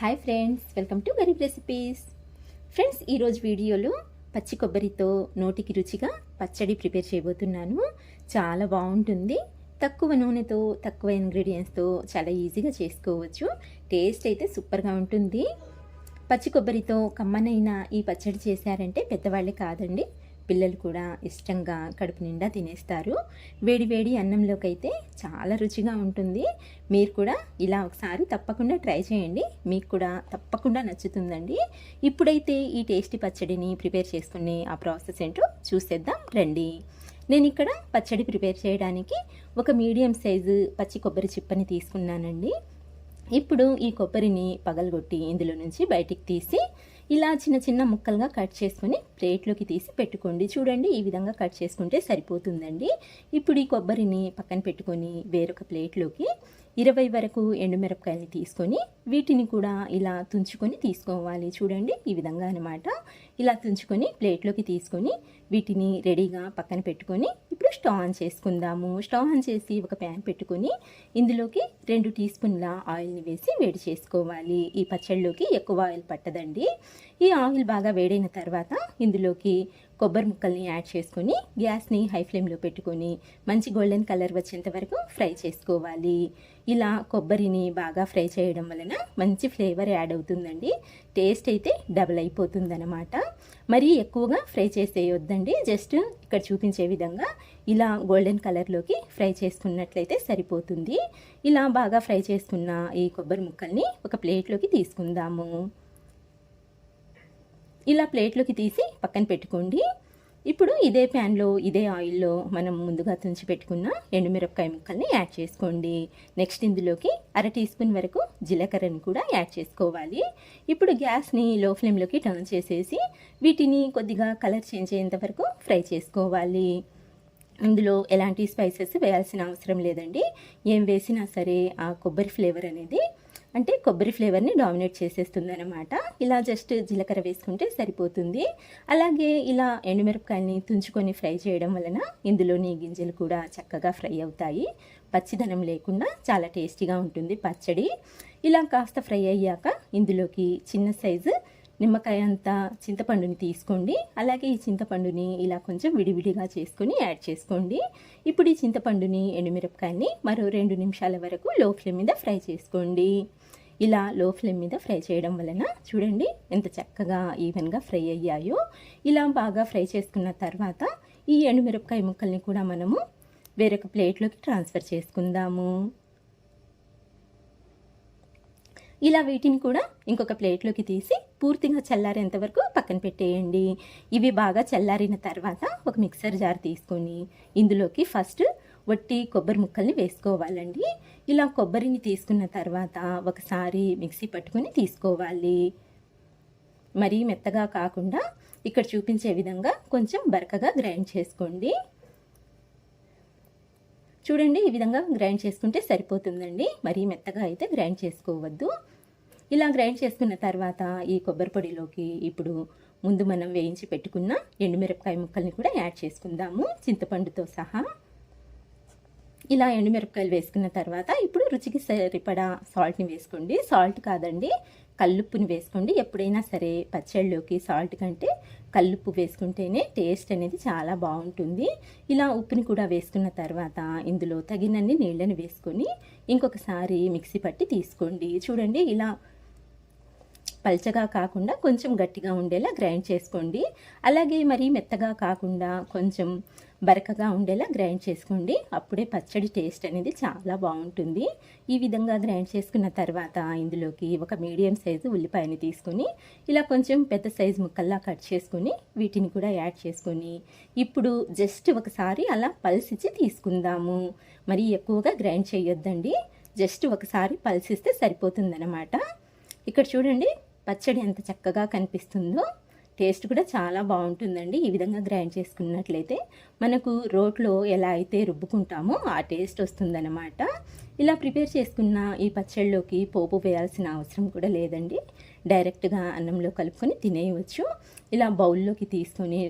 Hi friends welcome to Garib recipes friends ఈరోజు వీడియోలో పచ్చి కొబ్బరితో నోటికి రుచిగా పచ్చడి ప్రిపేర్ చేయబోతున్నాను. చాలా బాగుంటుంది. తక్కువ నూనెతో తక్కువ ఇంగ్రీడియంట్స్తో చాలా ఈజీగా చేసుకోవచ్చు. టేస్ట్ అయితే సూపర్గా ఉంటుంది. పచ్చి కొబ్బరితో కమ్మనైన ఈ పచ్చడి చేశారంటే పెద్దవాళ్ళే కాదండి. పిల్లలు కూడా ఇష్టంగా కడుపు నిండా తినేస్తారు. వేడి వేడి అన్నంలోకి అయితే చాలా రుచిగా ఉంటుంది. మీరు కూడా ఇలా ఒకసారి తప్పకుండా ట్రై చేయండి. మీకు కూడా తప్పకుండా నచ్చుతుందండి. ఇప్పుడైతే ఈ టేస్టీ పచ్చడిని ప్రిపేర్ చేసుకునే ఆ ప్రాసెస్ ఏంటో చూసేద్దాం. రండి. నేను ఇక్కడ పచ్చడి ప్రిపేర్ చేయడానికి ఒక మీడియం సైజు పచ్చి కొబ్బరి చిప్పని తీసుకున్నానండి. ఇప్పుడు ఈ కొబ్బరిని పగలగొట్టి ఇందులో నుంచి బయటికి తీసి ఇలా చిన్న చిన్న ముక్కలుగా కట్ చేసుకొని ప్లేట్లోకి తీసి పెట్టుకోండి. చూడండి ఈ విధంగా కట్ చేసుకుంటే సరిపోతుందండి. ఇప్పుడు ఈ కొబ్బరిని పక్కన పెట్టుకొని వేరొక ప్లేట్లోకి ఇరవై వరకు ఎండుమిరపకాయలు తీసుకొని వీటిని కూడా ఇలా తుంచుకొని తీసుకోవాలి. చూడండి ఈ విధంగా అనమాట ఇలా తుంచుకొని ప్లేట్లోకి తీసుకొని వీటిని రెడీగా పక్కన పెట్టుకొని ఇప్పుడు స్టవ్ ఆన్ చేసుకుందాము. స్టవ్ ఆన్ చేసి ఒక ప్యాన్ పెట్టుకొని ఇందులోకి రెండు టీ స్పూన్ల ఆయిల్ని వేసి వేడి చేసుకోవాలి. ఈ పచ్చళ్ళలోకి ఎక్కువ ఆయిల్ పట్టదండి. ఈ ఆయిల్ బాగా వేడైన తర్వాత ఇందులోకి కొబ్బరి ముక్కల్ని యాడ్ చేసుకొని గ్యాస్ని హై ఫ్లేమ్లో పెట్టుకొని మంచి గోల్డెన్ కలర్ వచ్చేంత వరకు ఫ్రై చేసుకోవాలి. ఇలా కొబ్బరిని బాగా ఫ్రై చేయడం వలన మంచి ఫ్లేవర్ యాడ్ అవుతుందండి. టేస్ట్ అయితే డబుల్ అయిపోతుందన్నమాట. మరీ ఎక్కువగా ఫ్రై చేసేయొద్దండి జస్ట్ ఇక్కడ చూపించే విధంగా ఇలా గోల్డెన్ కలర్లోకి ఫ్రై చేసుకున్నట్లయితే సరిపోతుంది. ఇలా బాగా ఫ్రై చేసుకున్న ఈ కొబ్బరి ముక్కల్ని ఒక ప్లేట్లోకి తీసుకుందాము. ఇలా ప్లేట్లోకి తీసి పక్కన పెట్టుకోండి. ఇప్పుడు ఇదే ప్యాన్లో ఇదే ఆయిల్లో మనం ముందుగా తుంచి పెట్టుకున్న ఎండుమిరపకాయ ముక్కల్ని యాడ్ చేసుకోండి. నెక్స్ట్ ఇందులోకి అర టీ స్పూన్ వరకు జీలకర్రని కూడా యాడ్ చేసుకోవాలి. ఇప్పుడు గ్యాస్ని లో ఫ్లేమ్లోకి టర్న్ చేసేసి వీటిని కొద్దిగా కలర్ చేంజ్ అయ్యేంత వరకు ఫ్రై చేసుకోవాలి. ఇందులో ఎలాంటి స్పైసెస్ వేయాల్సిన అవసరం లేదండి. ఏం వేసినా సరే ఆ కొబ్బరి ఫ్లేవర్ అనేది అంటే కొబ్బరి ఫ్లేవర్ని డామినేట్ చేసేస్తుంది అనమాట ఇలా జస్ట్ జీలకర్ర వేసుకుంటే సరిపోతుంది. అలాగే ఇలా ఎండుమిరపకాయల్ని తుంచుకొని ఫ్రై చేయడం వలన ఇందులోని గింజలు కూడా చక్కగా ఫ్రై అవుతాయి. పచ్చిదనం లేకుండా చాలా టేస్టీగా ఉంటుంది పచ్చడి. ఇలా కాస్త ఫ్రై అయ్యాక ఇందులోకి చిన్న సైజు నిమ్మకాయ అంతా చింతపండుని తీసుకోండి. అలాగే ఈ చింతపండుని ఇలా కొంచెం విడివిడిగా చేసుకొని యాడ్ చేసుకోండి. ఇప్పుడు ఈ చింతపండుని ఎండుమిరపకాయని మరో రెండు నిమిషాల వరకు లో ఫ్లేమ్ మీద ఫ్రై చేసుకోండి. ఇలా లో ఫ్లేమ్ మీద ఫ్రై చేయడం వలన చూడండి ఎంత చక్కగా ఈవెన్గా ఫ్రై అయ్యాయో. ఇలా బాగా ఫ్రై చేసుకున్న తర్వాత ఈ ఎండుమిరపకాయ ముక్కల్ని కూడా మనము వేరొక ప్లేట్లోకి ట్రాన్స్ఫర్ చేసుకుందాము. ఇలా వీటిని కూడా ఇంకొక ప్లేట్లోకి తీసి పూర్తిగా చల్లారేంత వరకు పక్కన పెట్టేయండి. ఇవి బాగా చల్లారిన తర్వాత ఒక మిక్సర్ జార్ తీసుకొని ఇందులోకి ఫస్ట్ వట్టి కొబ్బరి ముక్కల్ని వేసుకోవాలండి. ఇలా కొబ్బరిని తీసుకున్న తర్వాత ఒకసారి మిక్సీ పట్టుకొని తీసుకోవాలి. మరీ మెత్తగా కాకుండా ఇక్కడ చూపించే విధంగా కొంచెం బరకగా గ్రైండ్ చేసుకోండి. చూడండి ఈ విధంగా గ్రైండ్ చేసుకుంటే సరిపోతుందండి. మరీ మెత్తగా అయితే గ్రైండ్ చేసుకోవద్దు. ఇలా గ్రైండ్ చేసుకున్న తర్వాత ఈ కొబ్బరి పొడిలోకి ఇప్పుడు ముందు మనం వేయించి పెట్టుకున్న ఎండుమిరపకాయ ముక్కల్ని కూడా యాడ్ చేసుకుందాము. చింతపండుతో సహా. ఇలా ఎండుమిరపకాయలు వేసుకున్న తర్వాత ఇప్పుడు రుచికి సరిపడా సాల్ట్ని వేసుకోండి. సాల్ట్ కాదండి కల్లుప్పుని వేసుకోండి. ఎప్పుడైనా సరే పచ్చళ్ళలోకి సాల్ట్ కంటే కల్లుప్పు వేసుకుంటేనే టేస్ట్ అనేది చాలా బాగుంటుంది. ఇలా ఉప్పుని కూడా వేసుకున్న తర్వాత ఇందులో తగినన్ని నీళ్ళని వేసుకొని ఇంకొకసారి మిక్సీ పట్టి తీసుకోండి. చూడండి ఇలా పల్చగా కాకుండా కొంచెం గట్టిగా ఉండేలా గ్రైండ్ చేసుకోండి. అలాగే మరి మెత్తగా కాకుండా కొంచెం బరకగా ఉండేలా గ్రైండ్ చేసుకోండి. అప్పుడే పచ్చడి టేస్ట్ అనేది చాలా బాగుంటుంది. ఈ విధంగా గ్రైండ్ చేసుకున్న తర్వాత ఇందులోకి ఒక మీడియం సైజు ఉల్లిపాయని తీసుకొని ఇలా కొంచెం పెద్ద సైజు ముక్కల్లా కట్ చేసుకొని వీటిని కూడా యాడ్ చేసుకొని ఇప్పుడు జస్ట్ ఒకసారి అలా పల్సిచ్చి తీసుకుందాము. మరి ఎక్కువగా గ్రైండ్ చేయొద్దండి. జస్ట్ ఒకసారి పల్సిస్తే సరిపోతుందన్నమాట. ఇక్కడ చూడండి పచ్చడి ఎంత చక్కగా కనిపిస్తుందో టేస్ట్ కూడా చాలా బాగుంటుందండి. ఈ విధంగా గ్రైండ్ చేసుకున్నట్లయితే మనకు రోట్లో ఎలా అయితే రుబ్బుకుంటామో ఆ టేస్ట్ వస్తుందన్నమాట. ఇలా ప్రిపేర్ చేసుకున్న ఈ పచ్చళ్ళలోకి పోపు వేయాల్సిన అవసరం కూడా లేదండి. డైరెక్ట్గా అన్నంలో కలుపుకొని తినేయవచ్చు. ఇలా బౌల్లోకి తీసుకొని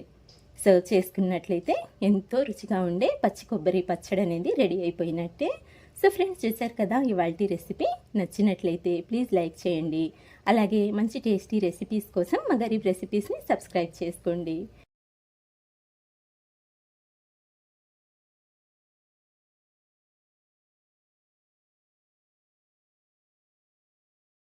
సర్వ్ చేసుకున్నట్లయితే ఎంతో రుచిగా ఉండే పచ్చి కొబ్బరి పచ్చడి అనేది రెడీ అయిపోయినట్టే. సో ఫ్రెండ్స్ చూసారు కదా ఇవాళ రెసిపీ నచ్చినట్లయితే ప్లీజ్ లైక్ చేయండి. అలాగే మంచి టేస్టీ రెసిపీస్ కోసం మా గరీబ్ రెసిపీస్ని సబ్స్క్రైబ్ చేసుకోండి.